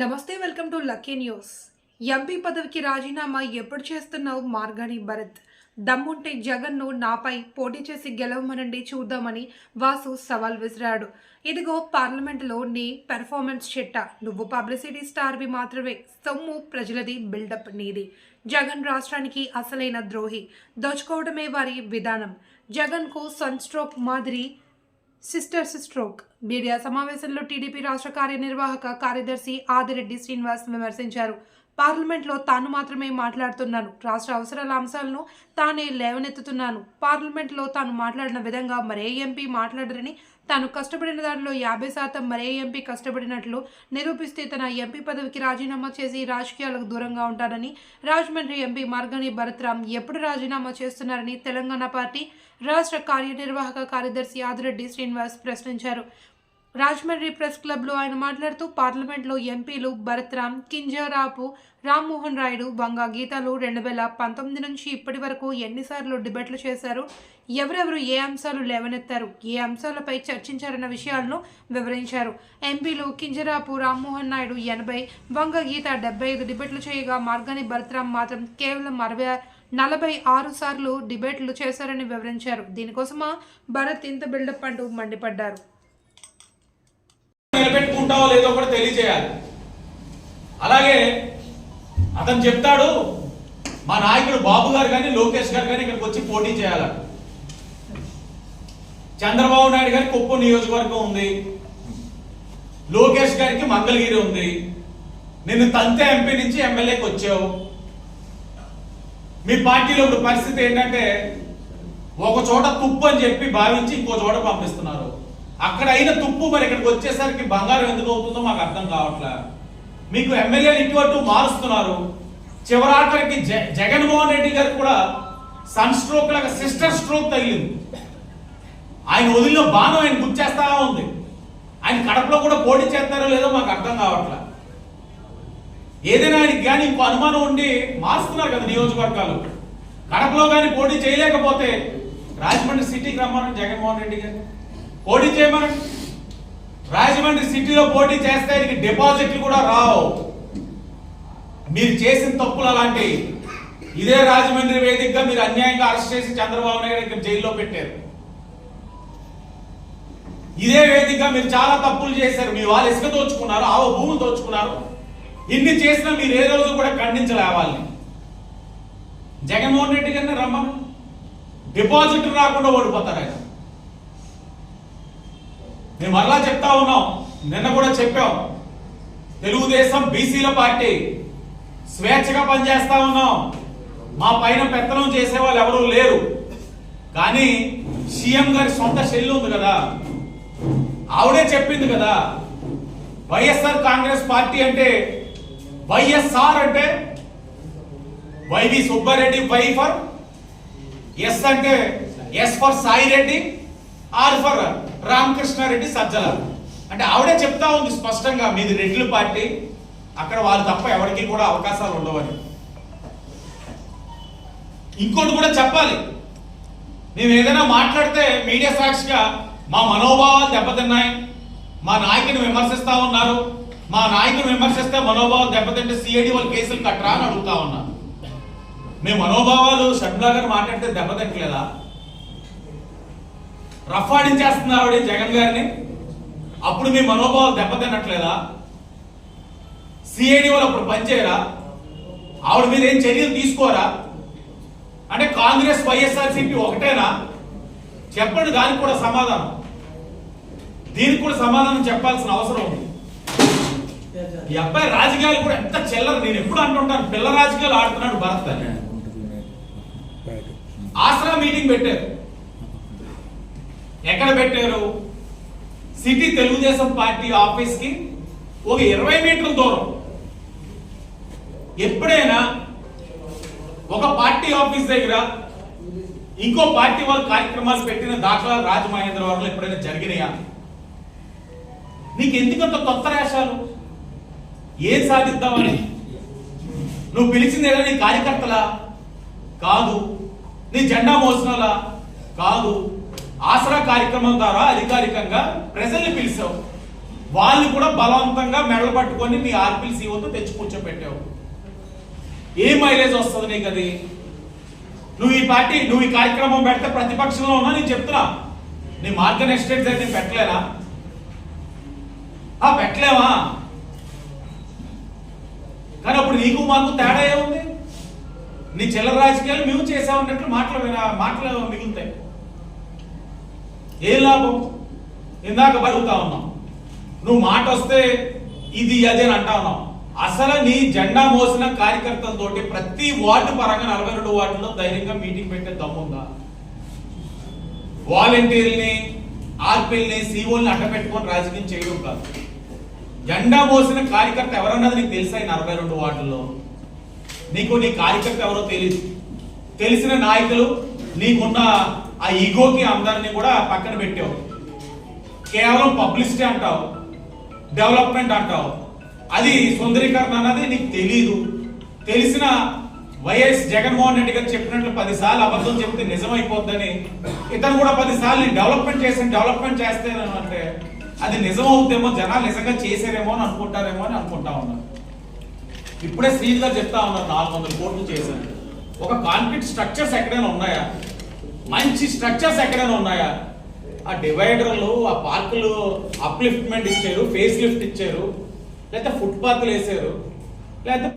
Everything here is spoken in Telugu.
నమస్తే welcome to lucky news. MP పదవికి రాజీనామా ఎప్పుడు చేస్తున్నావు మార్గాని భరత్? దమ్ముంటే జగన్ను నాపై పోటీ చేసి గెలవమనండి చూద్దామని వాసు సవాల్ విసిరాడు. ఇదిగో పార్లమెంట్లో నీ పెర్ఫార్మెన్స్ చెట్ట. నువ్వు పబ్లిసిటీ స్టార్వి మాత్రమే సొమ్ము ప్రజలది బిల్డప్ నీది. జగన్ రాష్ట్రానికి అసలైన ద్రోహి. దోచుకోవడమే వారి విధానం. జగన్కు సన్ స్ట్రోక్ మాదిరి సిస్టర్స్ స్ట్రోక్. మీడియా సమావేశంలో టీడీపీ రాష్ట్ర కార్యనిర్వాహక కార్యదర్శి ఆదిరెడ్డి శ్రీనివాస్ విమర్శించారు. పార్లమెంట్లో తాను మాత్రమే మాట్లాడుతున్నాను. రాష్ట్ర అవసరాల అంశాలను తానే లేవనెత్తుతున్నాను. పార్లమెంట్లో తాను మాట్లాడిన విధంగా మరే ఎంపీ మాట్లాడరని తాను కష్టపడిన దానిలో యాభై శాతం మరే ఎంపీ కష్టపడినట్లు నిరూపిస్తే తన ఎంపీ పదవికి రాజీనామా చేసి రాజకీయాలకు దూరంగా ఉంటానని రాజమండ్రి ఎంపీ మార్గని భరత్రామ్ ఎప్పుడు రాజీనామా చేస్తున్నారని తెలంగాణ పార్టీ రాష్ట్ర కార్యనిర్వాహక కార్యదర్శి ఆదిరెడ్డి శ్రీనివాస్ ప్రశ్నించారు. రాజమండ్రి ప్రెస్ క్లబ్లో ఆయన మాట్లాడుతూ పార్లమెంట్లో ఎంపీలు భరత్రామ్ కింజరాపు రామ్మోహన్ రాయుడు వంగ గీతాలు రెండు వేల పంతొమ్మిది నుంచి ఇప్పటి వరకు ఎన్నిసార్లు డిబేట్లు చేశారు. ఎవరెవరు ఏ అంశాలు లేవనెత్తారు ఏ అంశాలపై చర్చించారన్న విషయాలను వివరించారు. ఎంపీలు కింజరాపు రామ్మోహన్ నాయుడు ఎనభై వంగ గీత డెబ్బై ఐదు డిబేట్లు చేయగా మార్గాని భరత్రామ్ మాత్రం కేవలం అరవై నలభై ఆరు సార్లు డిబేట్లు చేశారని వివరించారు. దీనికోసమా భరత్ ఇంత బిల్డప్ అంటూ మండిపడ్డారు. నిలబెట్టుకుంటావో లేదో కూడా తెలియజేయాలి. అలాగే అతను చెప్తాడు మా నాయకుడు బాబు గారు కానీ లోకేష్ గారు కానీ ఇక్కడికి వచ్చి పోటీ చేయాలి. చంద్రబాబు నాయుడు గారికి కుప్పం నియోజకవర్గం ఉంది. లోకేష్ గారికి మంగళగిరి ఉంది. నిన్ను తంతే ఎంపీ నుంచి ఎమ్మెల్యేకి వచ్చావు. మీ పార్టీలో ఇప్పుడు పరిస్థితి ఏంటంటే ఒక చోట తుప్పు అని చెప్పి భావించి ఇంకో చోట పంపిస్తున్నారు. అక్కడ అయిన తుప్పు మరి ఇక్కడికి వచ్చేసరికి బంగారం ఎందుకు అవుతుందో మాకు అర్థం కావట్లే. మీకు ఎమ్మెల్యేలు ఇటువంటి మారుస్తున్నారు. చివరాఖరికి జ జగన్మోహన్ రెడ్డి గారికి కూడా సన్ స్ట్రోక్ లాగా సిస్టర్ స్ట్రోక్ తగిలింది. ఆయన వదిలిన బాణం ఆయన గుర్చేస్తా ఉంది. ఆయన కడపలో కూడా పోటీ చేస్తారో లేదో మాకు అర్థం కావట్లే. ఏదైనా ఆయనకి కానీ ఇంకో అనుమానం ఉండి మారుస్తున్నారు కదా నియోజకవర్గాలు. కడపలో కానీ పోటీ చేయలేకపోతే రాజమండ్రి సిటీకి రమ్మని జగన్మోహన్ రెడ్డి గారు. పోటీ చేయమనండి. రాజమండ్రి సిటీలో పోటీ చేస్తే ఆయనకి డిపాజిట్లు కూడా రావు. మీరు చేసిన తప్పులు అలాంటి ఇదే రాజమండ్రి వేదికగా మీరు అన్యాయంగా అరెస్ట్ చేసి చంద్రబాబు నాయుడు ఇక్కడ జైల్లో పెట్టారు. ఇదే వేదికగా మీరు చాలా తప్పులు చేశారు. మీ వాళ్ళు ఇసుక దోచుకున్నారు ఆవ భూములు దోచుకున్నారు. ఇన్ని చేసినా మీరు ఏ రోజు కూడా ఖండించలేవాలి జగన్మోహన్ రెడ్డి గారిని రమ్మను. డిపాజిట్ రాకుండా ఓడిపోతారు ఆయన. మేము మరలా చెప్తా ఉన్నాం. నిన్న కూడా చెప్పాం. తెలుగుదేశం బీసీల పార్టీ స్వేచ్ఛగా పనిచేస్తా ఉన్నాం. మా పైన పెత్తనం చేసే వాళ్ళు ఎవరూ లేరు. కానీ సీఎం గారి సొంత శైలి ఉంది కదా. ఆవిడే చెప్పింది కదా. వైఎస్ఆర్ కాంగ్రెస్ పార్టీ అంటే వైఎస్ఆర్ అంటే YV Subba Reddy Y for S అంటే S for Sai Reddy R for Ramakrishna Reddy Sajjala అంటే ఆవిడే చెప్తా ఉంది స్పష్టంగా మీది రెడ్ల పార్టీ అక్కడ వాళ్ళు తప్ప ఎవరికి కూడా అవకాశాలు ఉండవని. ఇంకోటి కూడా చెప్పాలి. మేము ఏదైనా మాట్లాడితే మీడియా సాక్షిగా మా మనోభావాలు దెబ్బతిన్నాయి. మా నాయకుని విమర్శిస్తా ఉన్నారు. మా నాయకుని విమర్శిస్తే మనోభావాలు దెబ్బతింటే సిఐడి వాళ్ళు కేసులు కట్టరా అని అడుగుతా ఉన్నా మేము మనోభావాలు షడ్లా గారు మాట్లాడితే దెబ్బతింటలేదా? రఫ్ ఆడించేస్తున్నారు ఆవిడ జగన్ గారిని. అప్పుడు మీ మనోభావాలు దెబ్బతినట్లేదా? సిఐడి వాళ్ళు అప్పుడు పనిచేయరా? ఆవిడ మీద ఏం చర్యలు తీసుకోరా? అంటే కాంగ్రెస్ వైఎస్ఆర్సీపీ ఒకటేనా? చెప్పండి దానికి కూడా సమాధానం. దీనికి కూడా సమాధానం చెప్పాల్సిన అవసరం ఉంది. ఈ అబ్బాయి రాజకీయాలు కూడా ఎంత చెల్లరు నేను ఎప్పుడు అంటుంటాను పిల్ల రాజకీయాలు ఆడుతున్నాడు భరత్ ఆసరా మీటింగ్ పెట్టారు. ఎక్కడ పెట్టారు? సిటీ తెలుగుదేశం పార్టీ ఆఫీస్కి ఒక ఇరవై మీటర్ల దూరం. ఎప్పుడైనా ఒక పార్టీ ఆఫీస్ దగ్గర ఇంకో పార్టీ వాళ్ళు కార్యక్రమాలు పెట్టిన దాఖలా రాజమహేంద్రవరంలో ఎప్పుడైనా జరిగినాయా? నీకు ఎందుకంత కొత్త రేషాలు ఏం సాధిద్దామని? నువ్వు పిలిచింది ఏదో నీ కార్యకర్తలా? కాదు. నీ జెండా మోసినలా? కాదు. ఆసరా కార్యక్రమం ద్వారా అధికారికంగా ప్రజల్ని పిలిచావు. వాళ్ళు కూడా బలవంతంగా మెడలు పట్టుకొని నీ ఆర్పిల్ సీఓతో తెచ్చి కూర్చోబెట్టావు. ఏ మైలేజ్ వస్తుంది నీకు అది? నువ్వు ఈ పార్టీ నువ్వు ఈ కార్యక్రమం పెడితే ప్రతిపక్షంలో ఉన్నా నేను చెప్తున్నా. నీ మార్గన్ ఎస్టేట్స్ అయితే నేను పెట్టలేనా? ఆ పెట్టలేవా కానీ అప్పుడు నీకు మాకు తేడా ఏముంది? నీ చిల్లర రాజకీయాలు మేము చేసామన్నట్లు మాటలు మాటలు మిగులుతాయి. ఏ లాభం? ఇందాక బతుకుతా ఉన్నాం. నువ్వు మాట వస్తే ఇది అది అని అంటా ఉన్నావు అసలు నీ జెండా మోసిన కార్యకర్తలతోటి ప్రతి వార్డు పరంగా నలభై రెండు వార్డులో ధైర్యంగా మీటింగ్ పెట్టే దమ్ముందా? వాలంటీర్ని ఆర్పిల్ని సీఓల్ని అడ్డపెట్టుకొని రాజకీయం చేయడం కాదు. జెండా మోసిన కార్యకర్త ఎవరన్నది నీకు తెలుసా ఈ నలభై రెండు వార్డుల్లో? నీకు నీ కార్యకర్త ఎవరో తెలియదు తెలిసిన నాయకులు నీకున్న ఆ ఈగోకి అందరినీ కూడా పక్కన పెట్టావు. కేవలం పబ్లిసిటీ అంటావు డెవలప్మెంట్ అంటావు. అది సుందరీకరణ అన్నది నీకు తెలీదు. తెలిసిన వైఎస్ జగన్మోహన్ రెడ్డి గారు చెప్పినట్లు పదిసార్లు అబద్ధం చెప్తే నిజమైపోద్దని ఇతను కూడా పదిసార్లు డెవలప్మెంట్ చేసి డెవలప్మెంట్ చేస్తాను అంటే అది నిజం జనాలు నిజంగా చేసారేమో అని అనుకుంటారేమో అని అనుకుంటా ఉన్నారు ఇప్పుడే శ్రీధర్ గారు చెప్తా ఉన్నారు నాలుగు వందల కోట్లు చేశాను ఒక కాన్క్రీట్ స్ట్రక్చర్స్ ఎక్కడైనా ఉన్నాయా? మంచి స్ట్రక్చర్స్ ఎక్కడైనా ఉన్నాయా? ఆ డివైడర్లు ఆ పార్కులు అప్లిఫ్ట్మెంట్ ఇచ్చారు ఫేస్ లిఫ్ట్ ఇచ్చారు లేకపోతే ఫుట్పాత్లు వేసారు లేకపోతే